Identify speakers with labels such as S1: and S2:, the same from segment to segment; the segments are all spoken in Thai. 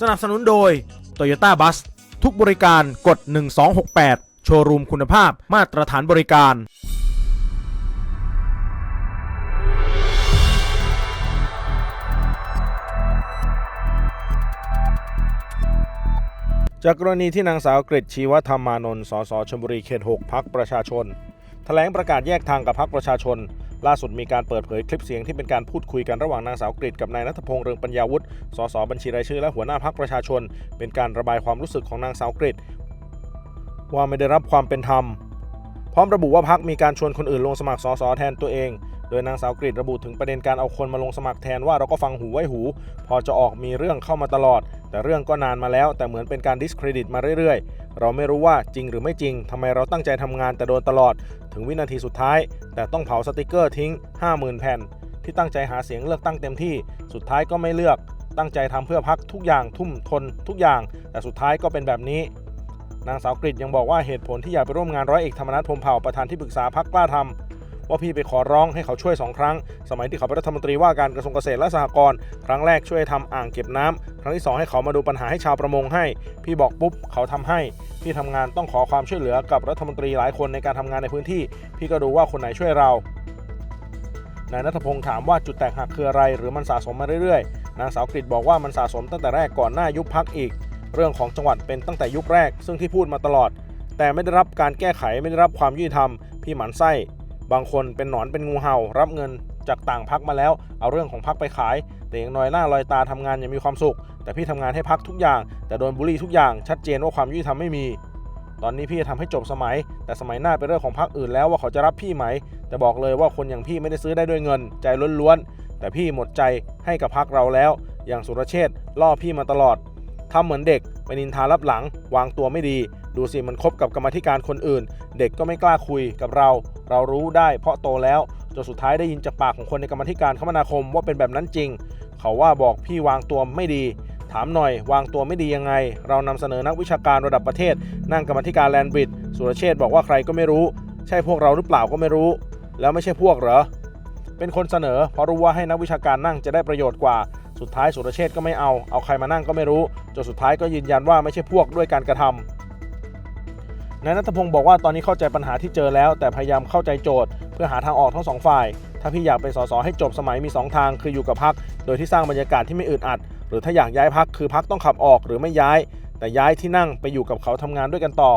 S1: สนับสนุนโดย Toyota Bus ทุกบริการกด 1268 โชว์รูมคุณภาพมาตรฐานบริการ จากกรณีที่นางสาวกฤษชีวธรรมานนท์สสชลบุรีเขต 6 พักประชาชน แถลงประกาศแยกทางกับพักประชาชน ล่าสุดมีการเปิดเผยคลิปเสียงที่เป็นการพูดคุยกันระหว่างนางสาวกฤษกับนายนัทพงษ์เรืองปัญญาวุฒิ สสบัญชีรายชื่อและหัวหน้าพักประชาชน เป็นการระบายความรู้สึกของนางสาวกฤษว่าไม่ได้รับความเป็นธรรม พร้อมระบุว่าพักมีการชวนคนอื่นลงสมัครสสแทนตัวเอง โดยนางสาวกฤษระบุถึงประเด็นการเอาคนมาลงสมัครแทนว่าเราก็ฟังหูไว้หู พอจะออกมีเรื่องเข้ามาตลอด แต่เรื่องก็นานมาแล้ว แต่เหมือนเป็นการดิสเครดิตมาเรื่อยๆ เราไม่รู้ว่าจริงหรือไม่จริงทำไมเราตั้งใจทำงานแต่โดนตลอด ถึงวินาทีสุดท้าย แต่ต้องเผาสติกเกอร์ทิ้ง 50,000 แผ่น ที่ตั้งใจหาเสียงเลือกตั้งเต็มที่ สุดท้ายก็ไม่เลือก ตั้งใจทำเพื่อพักทุกอย่างทุ่มทน ทุกอย่าง แต่สุดท้ายก็เป็นแบบนี้นางสาวกฤษยังบอกว่าเหตุผลที่อยากไปร่วมงานร้อยเอกธรรมนัฐพรมเผ่าประธานที่ปรึกษาพักกล้าทำ ว่าพี่ไปขอร้องให้เขาช่วยสองครั้ง สมัยที่เขาเป็นรัฐมนตรีว่าการกระทรวงเกษตรและสหกรณ์ครั้งแรกช่วยทำอ่างเก็บน้ำครั้งที่สองให้เขามาดูปัญหาให้ชาวประมงให้ พี่บอกปุ๊บเขาทำให้ พี่ทำงานต้องขอความช่วยเหลือกับรัฐมนตรีหลายคนในการทำงานในพื้นที่ พี่ก็ดูว่าคนไหนช่วยเรานายนัทพงศ์ถามว่าจุดแตกหักคืออะไร หรือมันสะสมมาเรื่อยๆ นางสาวกฤษบอกว่ามันสะสมตั้งแต่แรกก่อนหน้ายุบพักอีก เรื่องของจังหวัดเป็นตั้งแต่ยุคแรก ซึ่งที่พูดมาตลอด แต่ไม่ได้รับการแก้ไขไม่ได้รับความยุติธรรม พี่หมันไส้ บางคนเป็นหนอนเป็นงูเห่า รับเงินจากต่างพักมาแล้ว เอาเรื่องของพักไปขาย แต่อย่างน้อยหน้าลอยตาทำงานย่างมีความสุข แต่พี่ทำงานให้พักทุกอย่าง แต่โดนบูลลี่ทุกอย่างชัดเจนว่าความยุติธรรมไม่มี ตอนนี้พี่จะทำให้จบสมัย แต่สมัยหน้าเป็นเรื่องของพรรคอื่นแล้วว่าเขาจะรับพี่ไหม แต่บอกเลยว่าคนอย่างพี่ไม่ได้ซื้อได้ด้วยเงิน ใจล้วนๆแต่พี่หมดใจให้กับพรรคเราแล้ว อย่างสุรเชษล่อพี่มาตลอดทำเหมือนเด็กไปนินทารับหลัง วางตัวไม่ดี ดูสิมันคบกับกรรมธิการคนอื่น เด็กก็ไม่กล้าคุยกับเรา เรารู้ได้เพราะโตแล้วจนสุดท้ายได้ยินจากปากของคนในกรรมธิการคมนาคมว่าเป็นแบบนั้นจริง เขาว่าบอกพี่วางตัวไม่ดี ถามหน่อย วางตัวไม่ดียังไง เรานำเสนอนักวิชาการระดับประเทศ นั่งกรรมธิการแลนบริดสุรเชษบอกว่าใครก็ไม่รู้ ใช่พวกเราหรือเปล่าก็ไม่รู้ แล้วไม่ใช่พวกเหรอเป็นคนเสนอเพราะรู้ว่าให้นักวิชาการนั่งจะได้ประโยชน์กว่า สุดท้ายสุรเชษก็ไม่เอา เอาใครมานั่งก็ไม่รู้จนสุดท้ายก็ยืนยันว่าไม่ใช่พวกด้วยการกระทำ นายนัทพงศ์บอกว่าตอนนี้เข้าใจปัญหาที่เจอแล้ว แต่พยายามเข้าใจโจทย์ เพื่อหาทางออกทั้งสองฝ่าย ถ้าพี่อยากเป็นสสให้จบสมัยมี 2 ทาง คืออยู่กับพัก โดยที่สร้างบรรยากาศที่ไม่อึดอัด หรือถ้าอยากย้ายพักคือพักต้องขับออกหรือไม่ย้าย แต่ย้ายที่นั่งไปอยู่กับเขาทำงานด้วยกันต่อ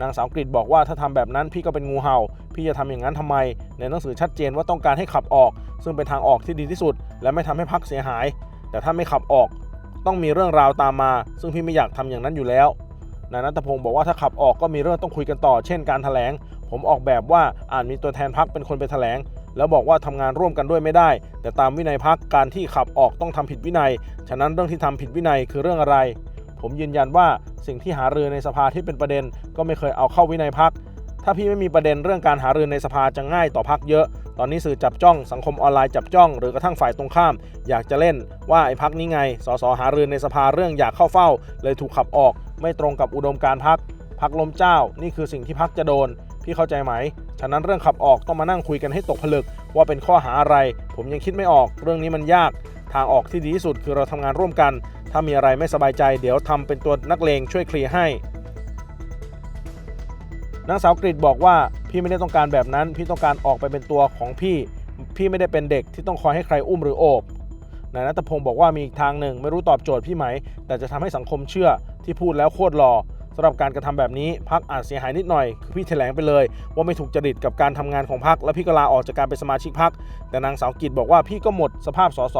S1: นางสาวกฤษบอกว่าถ้าทำแบบนั้นพี่ก็เป็นงูเห่า พี่จะทำอย่างนั้นทำไม ในหนังสือชัดเจนว่าต้องการให้ขับออก ซึ่งเป็นทางออกที่ดีที่สุด และไม่ทำให้พักเสียหาย แต่ถ้าไม่ขับออก ต้องมีเรื่องราวตามมา ซึ่งพี่ไม่อยากทำอย่างนั้นอยู่แล้ว นายนัทพงศ์บอกว่าถ้าขับออกก็มีเรื่องต้องคุยกันต่อ เช่นการแถลง ผมออกแบบว่าอาจมีตัวแทนพักเป็นคนไปแถลง แล้วบอกว่าทำงานร่วมกันด้วยไม่ได้ แต่ตามวินัยพักการที่ขับออกต้องทำผิดวินัย ฉะนั้นเรื่องที่ทำผิดวินัยคือเรื่องอะไร ผมยืนยันว่าสิ่งที่หารือในสภาที่เป็นประเด็น ก็ไม่เคยเอาเข้าวินัยพักถ้าพี่ไม่มีประเด็นเรื่องการหารือในสภาจะง่ายต่อพักเยอะ ตอนนี้สื่อจับจ้องสังคมออนไลน์จับจ้องหรือกระทั่งฝ่ายตรงข้าม อยากจะเล่นว่าไอ้พักนี้ไง สสหารือในสภาเรื่องอยากเข้าเฝ้า เลยถูกขับออก ไม่ตรงกับอุดมการพักพักลมเจ้า นี่คือสิ่งที่พักจะโดน พี่เข้าใจไหม ฉะนั้นเรื่องขับออกต้องมานั่งคุยกันให้ตกผลึก ว่าเป็นข้อหาอะไร ผมยังคิดไม่ออก เรื่องนี้มันยาก ทางออกที่ดีที่สุดคือเราทำงานร่วมกัน ถ้ามีอะไรไม่สบายใจ เดี๋ยวทำเป็นตัวนักเลงช่วยเคลียร์ให้ นางสาวกฤษบอกว่าพี่ไม่ได้ต้องการแบบนั้น พี่ต้องการออกไปเป็นตัวของพี่ พี่ไม่ได้เป็นเด็กที่ต้องคอยให้ใครอุ้มหรือโอบนายนัทพงศ์บอกว่ามีอีกทางหนึ่งไม่รู้ตอบโจทย์พี่ไหม แต่จะทำให้สังคมเชื่อที่พูดแล้วโคตรหล่อสำหรับการกระทำแบบนี้พักอาจเสียหายนิดหน่อย คือพี่แถลงไปเลย ว่าไม่ถูกจริตกับการทำงานของพักและพี่ก็ลาออกจากการเป็นสมาชิกพักแต่นางสาวกิจบอกว่าพี่ก็หมดสภาพสส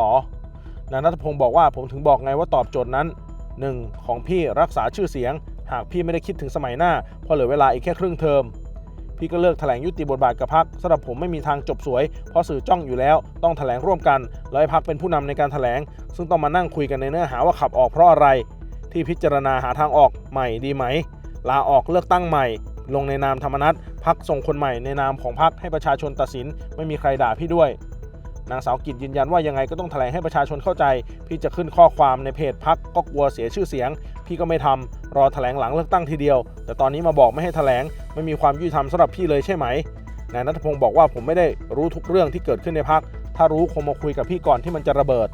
S1: นายนัทพงศ์บอกว่าผมถึงบอกไงว่าตอบโจทย์นั้นหนึ่งของพี่รักษาชื่อเสียง หากพี่ไม่ได้คิดถึงสมัยหน้าพราะเหลือเวลาอีกแค่ครึ่งเทอม พี่ก็เลิกแถลงยุติบทบาทกับพักสำหรับผมไม่มีทางจบสวย เพราะสื่อจ้องอยู่แล้ว ต้องแถลงร่วมกันแล้วให้พักเป็นผู้นำในการแถลง ซึ่งต้องมานั่งคุยกันในเนื้อหาว่าขับออกเพราะอะไร ที่พิจารณาหาทางออกใหม่ดีไหม ลาออกเลือกตั้งใหม่ ลงในนามธรรมนัตพักส่งคนใหม่ในนามของพักให้ประชาชนตัดสิน ไม่มีใครด่าพี่ด้วย นางสาวกิจยืนยันว่ายังไงก็ต้องแถลงให้ประชาชนเข้าใจ พี่จะขึ้นข้อความในเพจพักก็กลัวเสียชื่อเสียง พี่ก็ไม่ทำรอแถลงหลังเลือกตั้งทีเดียว แต่ตอนนี้มาบอกไม่ให้แถลงไม่มีความยุติธรรมสำหรับพี่เลยใช่ไหมนายนัทพงศ์บอกว่าผมไม่ได้รู้ทุกเรื่องที่เกิดขึ้นในพักถ้ารู้คงมาคุยกับพี่ก่อนที่มันจะระเบิด